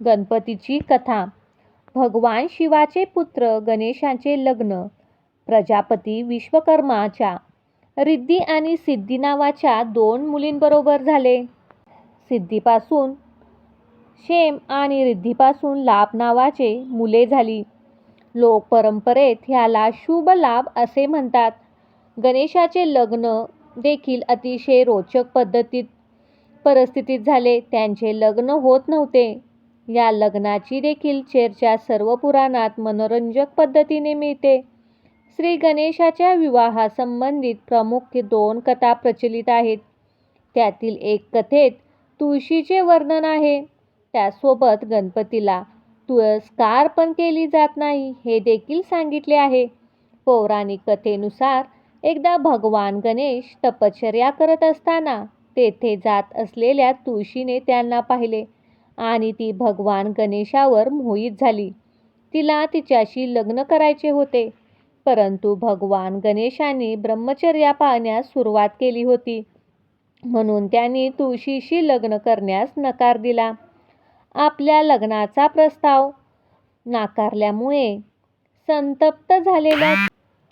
गणपतीची कथा भगवान शिवाचे पुत्र गणेशाचे लग्न प्रजापती विश्वकर्माच्या रिद्धी आणि सिद्धी नावाच्या दोन मुलींबरोबर झाले. सिद्धीपासून शेम आणि रिद्धीपासून लाभ नावाचे मुले झाली. लोक परंपरेत ह्याला शुभ लाभ असे म्हणतात. गणेशाचे लग्न देखील अतिशय रोचक पद्धतीत परिस्थितीत झाले. त्यांचे लग्न होत नव्हते. या लग्नाची देखील चर्चा सर्व पुराणात मनोरंजक पद्धतीने मिळते. श्री गणेशाच्या विवाहासंबंधित प्रमुख दोन कथा प्रचलित आहेत. त्यातील एक कथेत तुळशीचे वर्णन आहे. त्यासोबत गणपतीला तुळस्कार पण केली जात नाही हे देखील सांगितले आहे. पौराणिक कथेनुसार एकदा भगवान गणेश तपश्चर्या करत असताना तेथे जात असलेल्या तुळशीने त्यांना पाहिले आणि ती भगवान गणेशावर मोहित झाली. तिला तिच्याशी लग्न करायचे होते. परंतु भगवान गणेशाने ब्रह्मचर्या पाळण्यास सुरुवात केली होती म्हणून त्यांनी तुळशीशी लग्न करण्यास नकार दिला. आपल्या लग्नाचा प्रस्ताव नाकारल्यामुळे संतप्त झालेल्या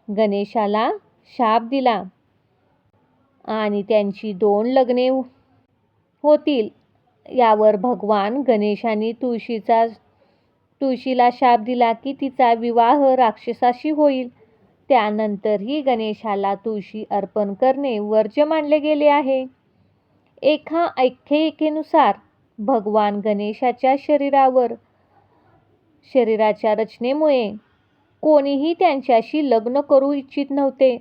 गणेशाला शाप दिला आणि त्यांची दोन लग्ने होतील. यावर भगवान गणेशाने तुळशीला शाप दिला की तिचा विवाह राक्षसाशी होईल. त्यानंतरही गणेशाला तुळशी अर्पण करणे वर्ज्य मानले गेले आहे. एका आख्यायिकेनुसार भगवान गणेशाच्या शरीरावर शरीराच्या रचनेमुळे कोणीही त्यांच्याशी लग्न करू इच्छित नव्हते.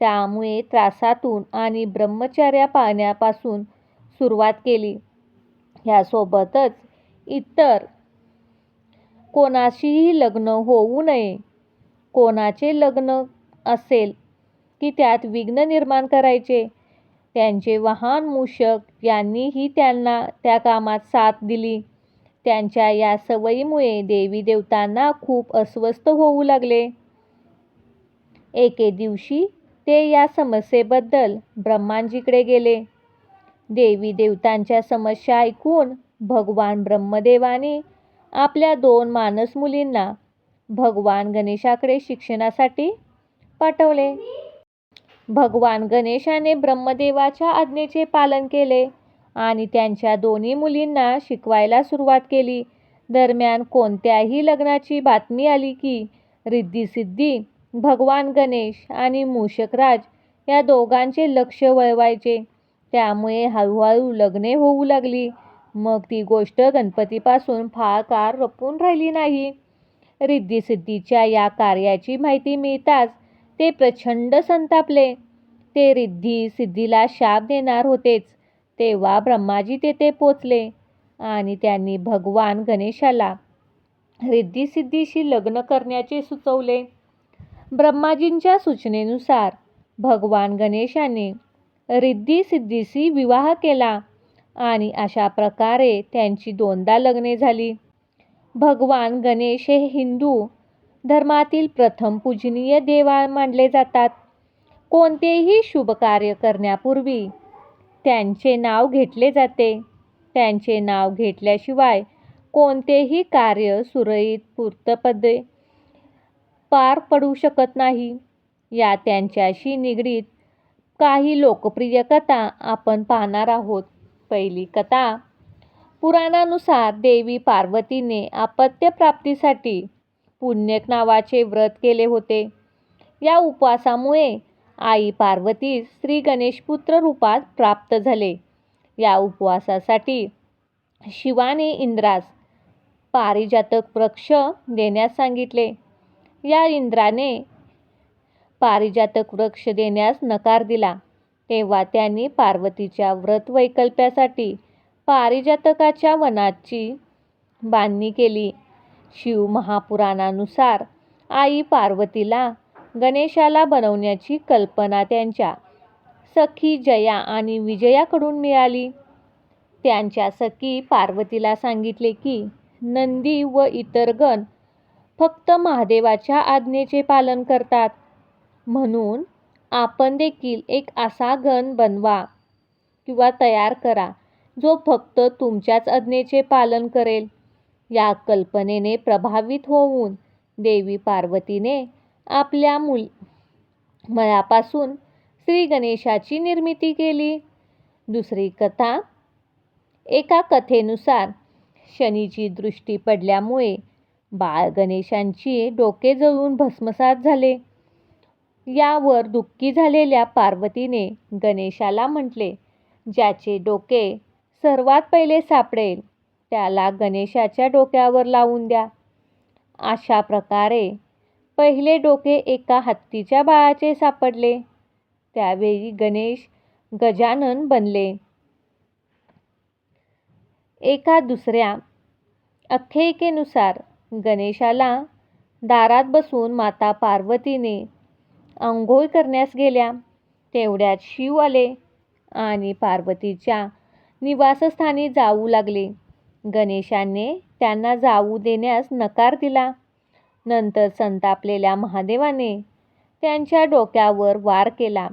त्यामुळे त्रासातून आणि ब्रह्मचर्या पाळण्यापासून सुरुवात केली. ह्यासोबतच इतर कोणाशीही लग्न होऊ नये. कोणाचे लग्न असेल की त्यात विघ्न निर्माण करायचे. त्यांचे वाहन मूषक यांनीही त्यांना त्या कामात साथ दिली. त्यांच्या या सवयीमुळे देवी-देवतांना खूप अस्वस्थ होऊ लागले. एके दिवशी ते या समस्येबद्दल ब्रह्मांजीकडे गेले. देवी-देवतांच्या समस्या ऐकून भगवान ब्रह्मदेवाने आपल्या दोन मानस मुलींना भगवान गणेशाकडे शिक्षणासाठी पाठवले. भगवान गणेशाने ब्रह्मदेवाच्या आज्ञेचे पालन केले आणि त्यांच्या दोन्ही मुलींना शिकवायला सुरुवात केली. दरम्यान कोणत्याही लग्नाची बातमी आली की रिद्धिसिद्धी भगवान गणेश आणि मूषकराज या दोघांचे लक्ष वळवायचे. त्यामुळे हळूहळू लग्ने होऊ लागली. मग ती गोष्ट गणपतीपासून फार काळ रपून राहिली नाही. रिद्धिसिद्धीच्या या कार्याची माहिती मिळताच ते प्रचंड संतापले. ते रिद्धी-सिद्धीला शाप देणार होतेच तेव्हा ब्रह्माजी तेथे पोचले आणि त्यांनी भगवान गणेशाला रिद्धिसिद्धीशी लग्न करण्याचे सुचवले. ब्रह्माजींच्या सूचनेनुसार भगवान गणेशाने रिद्धी-सिद्धीशी विवाह केला आणि अशा प्रकारे त्यांची दोनदा लग्ने झाली. भगवान गणेश हे हिंदू धर्मातील प्रथम पूजनीय देवा मानले जातात. कोणतेही शुभ कार्य करण्यापूर्वी त्यांचे नाव घेतले जाते. त्यांचे नाव घेतल्याशिवाय कोणतेही कार्य सुरळीत पूर्तपदे पार पडू शकत नाही. या त्यांच्याशी निगडीत काही लोकप्रिय कथा आपण पाहणार आहोत. पहिली कथा पुराणानुसार देवी पार्वतीने आपत्यप्राप्तीसाठी पुण्यक नावाचे व्रत केले होते. या उपवासामुळे आई पार्वतीस श्रीगणेशपुत्र रूपात प्राप्त झाले. या उपवासासाठी शिवाने इंद्रास पारिजातक वृक्ष देण्यास सांगितले. या इंद्राने पारिजातक वृक्ष देण्यास नकार दिला. तेव्हा त्यांनी पार्वतीच्या व्रत वैकल्प्यासाठी पारिजातकाच्या वनाची बांधणी केली. शिव महापुराणानुसार आई पार्वतीला गणेशाला बनवण्याची कल्पना त्यांच्या सखी जया आणि विजयाकडून मिळाली. त्यांच्या सखी पार्वतीला सांगितले की नंदी व इतर गण फक्त महादेवाच्या आज्ञेचे पालन करतात. म्हणून आपण देखील एक असा गण बनवा किंवा तयार करा जो फक्त तुमच्याच आज्ञेचे पालन करेल. या कल्पनेने प्रभावित होऊन देवी पार्वतीने आपल्या मुल मळापासून श्री गणेशाची निर्मिती केली. दुसरी कथा एका कथेनुसार शनीची दृष्टी पडल्यामुळे बाळ गणेशांची डोके जळून भस्मसात झाले. यावर दुःखी झालेल्या पार्वतीने गणेशाला म्हटले, ज्याचे डोके सर्वात पहिले सापडेल त्याला गणेशाच्या डोक्यावर लावून द्या. अशा प्रकारे पहिले डोके एका हत्तीच्या बाळाचे सापडले. त्यावेळी गणेश गजानन बनले. एका दुसऱ्या आख्यायिकेनुसार गणेशाला दारात बसून माता पार्वतीने अंघोळ करण्यास गेल्या. तेवढ्यात शिव आले आणि पार्वतीच्या निवासस्थानी जाऊ लागले. गणेशाने त्यांना जाऊ देण्यास नकार दिला. नंतर संतापलेल्या महादेवाने त्यांच्या डोक्यावर वार केला.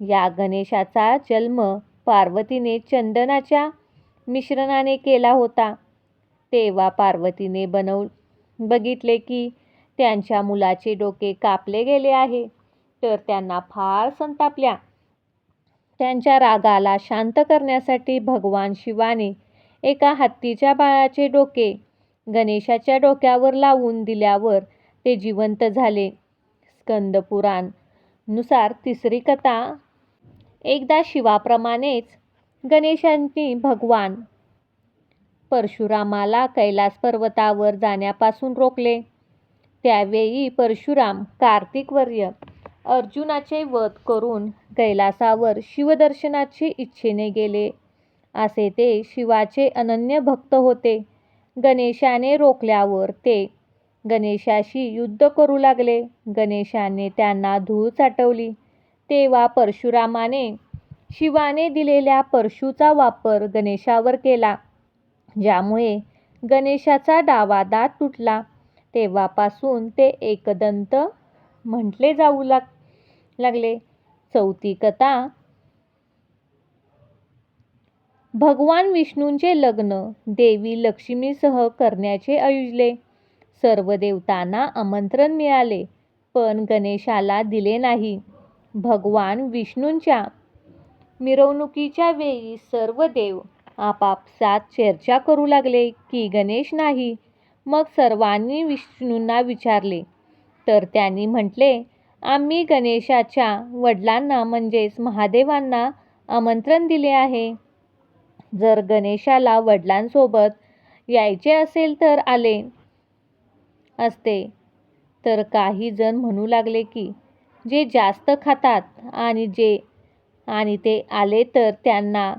या गणेशाचा जन्म पार्वतीने चंदनाच्या मिश्रणाने केला होता. तेव्हा पार्वतीने बनव बघितले की त्यांच्या मुलाचे डोके कापले गेले आहे, तर त्यांना फार संतापल्या. त्यांच्या रागाला शांत करण्यासाठी भगवान शिवाने एका हत्तीच्या बाळाचे डोके गणेशाच्या डोक्यावर लावून दिल्यावर ते जिवंत झाले. स्कंदपुराणनुसार तिसरी कथा एकदा शिवाप्रमाणेच गणेशांनी भगवान परशुरामाला कैलास पर्वतावर जाण्यापासून रोखले. त्यावेळी परशुराम कार्तिकवर्य अर्जुनाचे वध करून कैलासावर शिवदर्शनाची इच्छेने गेले. असे ते शिवाचे अनन्य भक्त होते. गणेशाने रोखल्यावर ते गणेशाशी युद्ध करू लागले. गणेशाने त्यांना धूळ चाटवली. तेव्हा परशुरामाने शिवाने दिलेल्या परशुचा वापर गणेशावर केला, ज्यामुळे गणेशाचा डावा दात तुटला. तेव्हापासून ते एकदंत म्हटले जाऊ लाग लागले. चौथी कथा भगवान विष्णूंचे लग्न देवी लक्ष्मीसह करण्याचे आयोजले. सर्व देवतांना आमंत्रण मिळाले, पण गणेशाला दिले नाही. भगवान विष्णूंच्या मिरवणुकीच्या वेळी सर्व देव आपापसात चर्चा करू लागले की गणेश नाही. मग सर्वांनी विष्णूंना विचारले, तर त्यांनी म्हटले, आम्ही गणेशाच्या वडिलांना म्हणजेच महादेवांना आमंत्रण दिले आहे. जर गणेशाला वडिलांसोबत यायचे असेल तर आले असते. तर काही जण म्हणू लागले की जे जास्त खातात आणि जे आणि ते आले तर त्यांना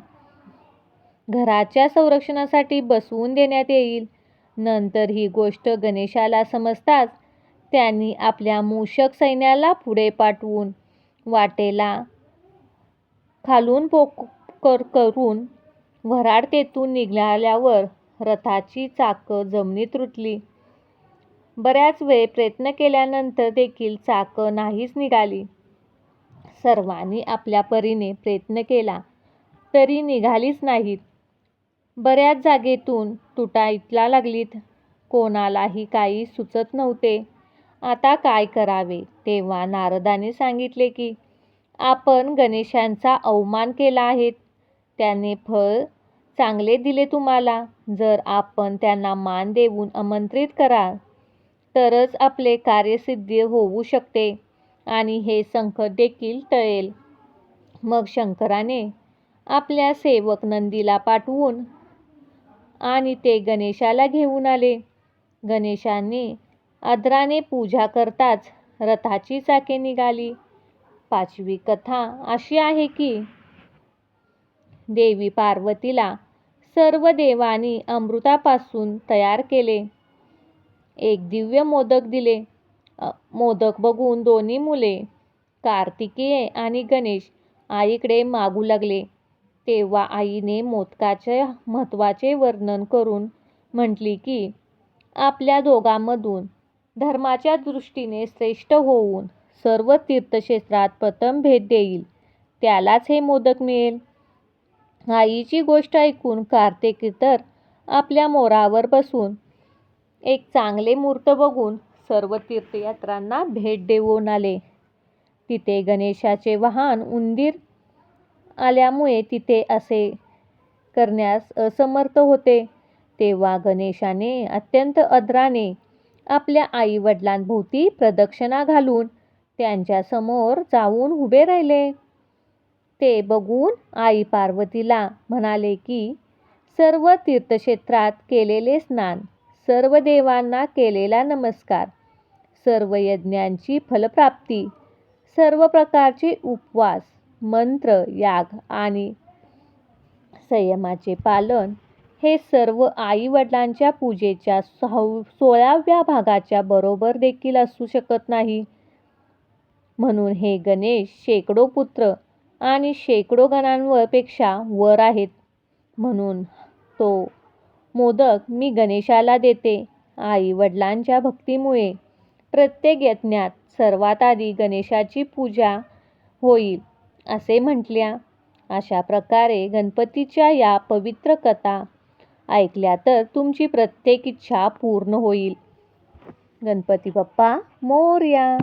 घराच्या संरक्षणासाठी बसवून देण्यात येईल. नंतर ही गोष्ट गणेशाला समजताच त्यांनी आपल्या मूषक सैन्याला पुढे पाठवून वाटेला खालून पोकर करून वराड तेथून निघाल्यावर रथाची चाकं जमिनीत रुतली. बऱ्याच वेळ प्रयत्न केल्यानंतर देखील चाकं नाहीच निघाली. सर्वांनी आपल्या परीने प्रयत्न केला तरी निघालीच नाहीत. बऱ्याच जागेतून तुटा इतला लागलीत. कोणालाही काही सुचत नव्हते. आता काय करावे? तेव्हा नारदाने सांगितले की आपण गणेशांचा अवमान केला आहे. त्याने फळ चांगले दिले तुम्हाला. जर आपण त्यांना मान देऊन आमंत्रित कराल तरच आपले कार्यसिद्धी होऊ शकते आणि हे संकट देखील टळेल. मग शंकराने आपल्या सेवक नंदीला पाठवून आणि ते गणेशाला घेऊन आले. गणेशांनी आदराने पूजा करताच रथाची चाके निघाली. पाचवी कथा अशी आहे की देवी पार्वतीला सर्व देवांनी अमृतापासून तयार केले. एक दिव्य मोदक दिले. मोदक बघून दोन्ही मुले कार्तिकेय आणि गणेश आईकडे मागू लागले. तेव्हा आईने मोदकाचे महत्त्वाचे वर्णन करून म्हटली की आपल्या दोघांमधून धर्माच्या दृष्टीने श्रेष्ठ होऊन सर्व तीर्थक्षेत्रात प्रथम भेट देईल त्यालाच हे मोदक मिळेल. आईची गोष्ट ऐकून कार्तिकी तर आपल्या मोरावर बसून एक चांगले मूर्त बघून सर्व तीर्थयात्रांना भेट देऊन आले. तिथे गणेशाचे वाहन उंदीर आल्यामुळे तिथे असे करण्यास असमर्थ होते. तेव्हा गणेशाने अत्यंत अद्राने आपल्या आई-वडिलांभोवती प्रदक्षिणा घालून त्यांच्यासमोर जाऊन उभे राहिले. ते बघून आई पार्वतीला म्हणाले की, सर्व तीर्थक्षेत्रात केलेले स्नान, सर्व देवांना केलेला नमस्कार, सर्व यज्ञांची फलप्राप्ती, सर्व प्रकारचे उपवास, मंत्र, याग आणि संयमाचे पालन हे सर्व आई-वडिलांच्या पूजेच्या सोळाव्या भागाच्या बरोबर देखील असू शकत नाही. म्हणून हे गणेश शेकडो पुत्र आणि शेकडो गणांवरपेक्षा वर आहेत. म्हणून तो मोदक मी गणेशाला देते. आई-वडिलांच्या भक्तीमुळे प्रत्येक यज्ञात सर्वात आधी गणेशाची पूजा होईल असे म्हटल्या. अशा प्रकारे गणपतीच्या या पवित्र कथा ऐकल्या तर तुमची प्रत्येक इच्छा पूर्ण होईल. गणपती बाप्पा मोर्या